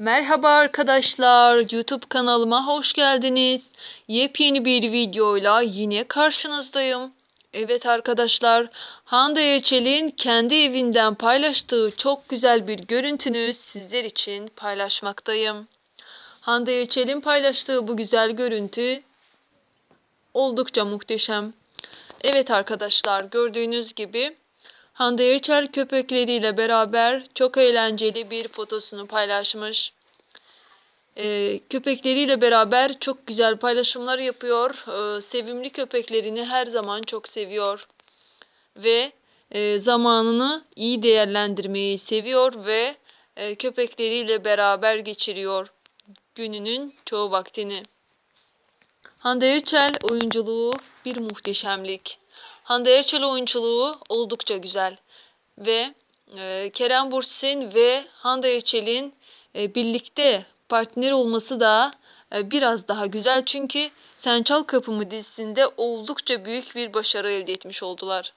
Merhaba arkadaşlar, YouTube kanalıma hoş geldiniz. Yepyeni bir videoyla yine karşınızdayım. Evet arkadaşlar, Hande Erçel'in kendi evinden paylaştığı çok güzel bir görüntünü sizler için paylaşmaktayım. Hande Erçel'in paylaştığı bu güzel görüntü oldukça muhteşem. Evet arkadaşlar, gördüğünüz gibi Hande Erçel köpekleriyle beraber çok eğlenceli bir fotosunu paylaşmış. Ee, köpekleriyle beraber çok güzel paylaşımlar yapıyor. Ee, sevimli köpeklerini her zaman çok seviyor. Ve e, zamanını iyi değerlendirmeyi seviyor ve e, köpekleriyle beraber geçiriyor gününün çoğu vaktini. Hande Erçel oyunculuğu bir muhteşemlik. Hande Erçel oyunculuğu oldukça güzel ve e, Kerem Bürsin ve Hande Erçel'in e, birlikte partner olması da e, biraz daha güzel çünkü Sen Çal Kapımı dizisinde oldukça büyük bir başarı elde etmiş oldular.